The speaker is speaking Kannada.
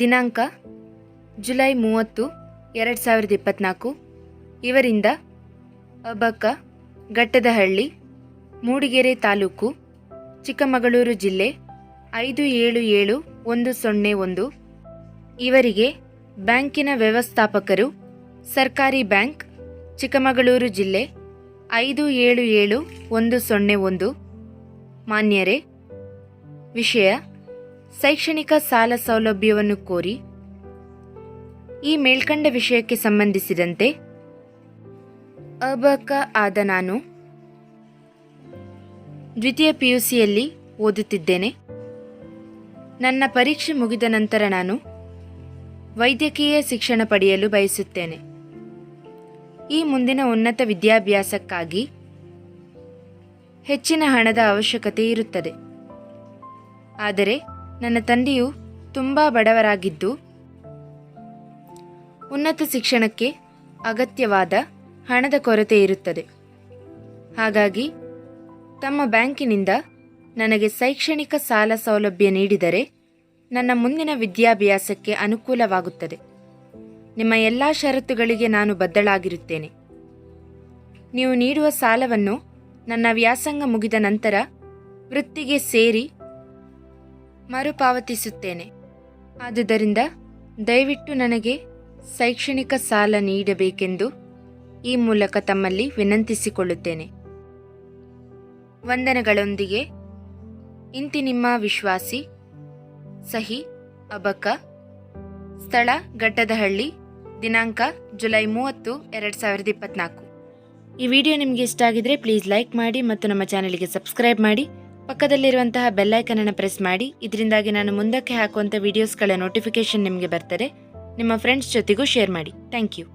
ದಿನಾಂಕ, ಜುಲೈ ಮೂವತ್ತು, ಎರಡು ಸಾವಿರದ ಇಪ್ಪತ್ತ್ನಾಲ್ಕು ಇವರಿಂದ ಅಬಕ್ಕ ಘಟ್ಟದಹಳ್ಳಿ ಮೂಡಿಗೆರೆ ತಾಲೂಕು, ಚಿಕ್ಕಮಗಳೂರು ಜಿಲ್ಲೆ ಐದು ಏಳು ಏಳು ಒಂದು ಸೊನ್ನೆ ಒಂದು. ಇವರಿಗೆ ಬ್ಯಾಂಕಿನ ವ್ಯವಸ್ಥಾಪಕರು, ಸರ್ಕಾರಿ ಬ್ಯಾಂಕ್, ಚಿಕ್ಕಮಗಳೂರು ಜಿಲ್ಲೆ ಐದು ಏಳು ಏಳು ಒಂದು ಸೊನ್ನೆ ಒಂದು. ಮಾನ್ಯರೇ, ವಿಷಯ ಶೈಕ್ಷಣಿಕ ಸಾಲ ಸೌಲಭ್ಯವನ್ನು ಕೋರಿ ಈ ಮೇಲ್ಕಂಡ ವಿಷಯಕ್ಕೆ ಸಂಬಂಧಿಸಿದಂತೆ ಅಬಕ ಆದ ನಾನು ದ್ವಿತೀಯ ಪಿಯುಸಿಯಲ್ಲಿ ಓದುತ್ತಿದ್ದೇನೆ. ನನ್ನ ಪರೀಕ್ಷೆ ಮುಗಿದ ನಂತರ ನಾನು ವೈದ್ಯಕೀಯ ಶಿಕ್ಷಣ ಪಡೆಯಲು ಬಯಸುತ್ತೇನೆ. ಈ ಮುಂದಿನ ಉನ್ನತ ವಿದ್ಯಾಭ್ಯಾಸಕ್ಕಾಗಿ ಹೆಚ್ಚಿನ ಹಣದ ಅವಶ್ಯಕತೆ ಇರುತ್ತದೆ. ಆದರೆ ನನ್ನ ತಂದೆಯು ತುಂಬ ಬಡವರಾಗಿದ್ದು ಉನ್ನತ ಶಿಕ್ಷಣಕ್ಕೆ ಅಗತ್ಯವಾದ ಹಣದ ಕೊರತೆ ಇರುತ್ತದೆ. ಹಾಗಾಗಿ ತಮ್ಮ ಬ್ಯಾಂಕಿನಿಂದ ನನಗೆ ಶೈಕ್ಷಣಿಕ ಸಾಲ ಸೌಲಭ್ಯ ನೀಡಿದರೆ ನನ್ನ ಮುಂದಿನ ವಿದ್ಯಾಭ್ಯಾಸಕ್ಕೆ ಅನುಕೂಲವಾಗುತ್ತದೆ. ನಿಮ್ಮ ಎಲ್ಲ ಷರತ್ತುಗಳಿಗೆ ನಾನು ಬದ್ದಳಾಗಿರುತ್ತೇನೆ ನೀವು ನೀಡುವ ಸಾಲವನ್ನು ನನ್ನ ವ್ಯಾಸಂಗ ಮುಗಿದ ನಂತರ ವೃತ್ತಿಗೆ ಸೇರಿ ಮರುಪಾವತಿಸುತ್ತೇನೆ. ಆದುದರಿಂದ ದಯವಿಟ್ಟು ನನಗೆ ಶೈಕ್ಷಣಿಕ ಸಾಲ ನೀಡಬೇಕೆಂದು ಈ ಮೂಲಕ ತಮ್ಮಲ್ಲಿ ವಿನಂತಿಸಿಕೊಳ್ಳುತ್ತೇನೆ. ವಂದನೆಗಳೊಂದಿಗೆ ಇಂತಿ ನಿಮ್ಮ ವಿಶ್ವಾಸಿ, ಸಹಿ, ಅಬಕ, ಸ್ಥಳ, ಘಟ್ಟದಹಳ್ಳಿ, ದಿನಾಂಕ, ಜುಲೈ ಮೂವತ್ತು, ಎರಡು ಸಾವಿರದ ಇಪ್ಪತ್ನಾಲ್ಕು. ಈ ವಿಡಿಯೋ ನಿಮಗೆ ಇಷ್ಟ ಆಗಿದ್ರೆ ಪ್ಲೀಸ್ ಲೈಕ್ ಮಾಡಿ ಮತ್ತು ನಮ್ಮ ಚಾನಲ್ಗೆ ಸಬ್ಸ್ಕ್ರೈಬ್ ಮಾಡಿ. ಪಕ್ಕದಲ್ಲಿರುವಂತಹ ಬೆಲ್ಲೈಕನನ್ನು ಪ್ರೆಸ್ ಮಾಡಿ, ಇದರಿಂದಾಗಿ ನಾನು ಮುಂದಕ್ಕೆ ಹಾಕುವಂಥ ವಿಡಿಯೋಸ್ಗಳ ನೋಟಿಫಿಕೇಶನ್ ನಿಮಗೆ ಬರ್ತದೆ. ನಿಮ್ಮ ಫ್ರೆಂಡ್ಸ್ ಜೊತೆಗೂ ಶೇರ್ ಮಾಡಿ. Thank you